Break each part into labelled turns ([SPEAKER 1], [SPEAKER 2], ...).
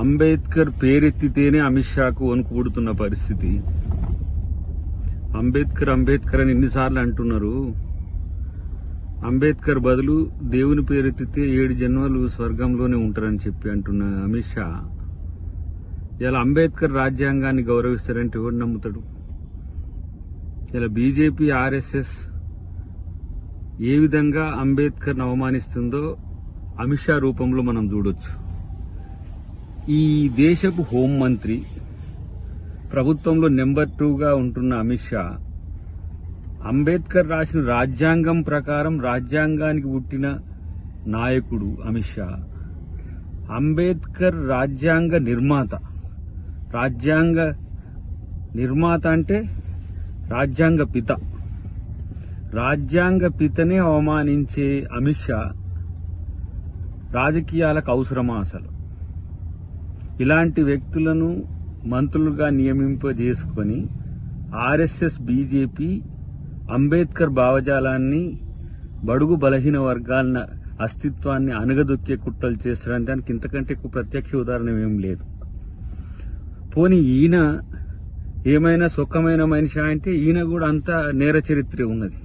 [SPEAKER 1] అంబేద్కర్ పేరెత్తితేనే అమిత్ షాకు వణుకు పుడుతున్న పరిస్థితి. అంబేద్కర్ అంబేద్కర్ అని ఎన్నిసార్లు అంటున్నారు. అంబేద్కర్ బదులు దేవుని పేరెత్తితే ఏడు జన్మలు స్వర్గంలోనే ఉంటారని చెప్పి అంటున్న అమిత్ షా. ఇలా అంబేద్కర్ రాజ్యాంగాన్ని గౌరవిస్తారంటే ఎవడు నమ్ముతాడు? ఇలా బీజేపీ ఆర్ఎస్ఎస్ ఏ విధంగా అంబేద్కర్ను అవమానిస్తుందో అమిత్ షా రూపంలో మనం చూడొచ్చు. ఈ దేశపు హోంమంత్రి ప్రభుత్వంలో నెంబర్ టూగా ఉంటున్న అమిత్ షా అంబేద్కర్ రాసిన రాజ్యాంగం ప్రకారం రాజ్యాంగానికి పుట్టిన నాయకుడు అమిత్ షా అంబేద్కర్ రాజ్యాంగ నిర్మాత. రాజ్యాంగ నిర్మాత అంటే రాజ్యాంగ పిత. రాజ్యాంగ పితనే అవమానించే అమిత్ షా రాజకీయాలకు అవసరమా అసలు? ఇలాంటి వ్యక్తులను మంత్రులుగా నియమింపజేసుకొని ఆర్ఎస్ఎస్ బీజేపీ అంబేద్కర్ భావజాలాన్ని బడుగు బలహీన వర్గాల అస్తిత్వాన్ని అనగదొక్కే కుట్రలు చేస్తారని దానికి ఇంతకంటే ఎక్కువ ప్రత్యక్ష ఉదాహరణ ఏం లేదు. పోనీ ఈయన ఏమైనా సుఖమైన మనిషి అంటే ఈయన కూడా అంత నేర చరిత్ర ఉన్నది.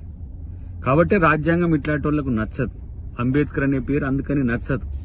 [SPEAKER 1] కాబట్టి రాజ్యాంగం ఇట్లాంటి వాళ్ళకు నచ్చదు. అంబేద్కర్ అనే పేరు అందుకని నచ్చదు.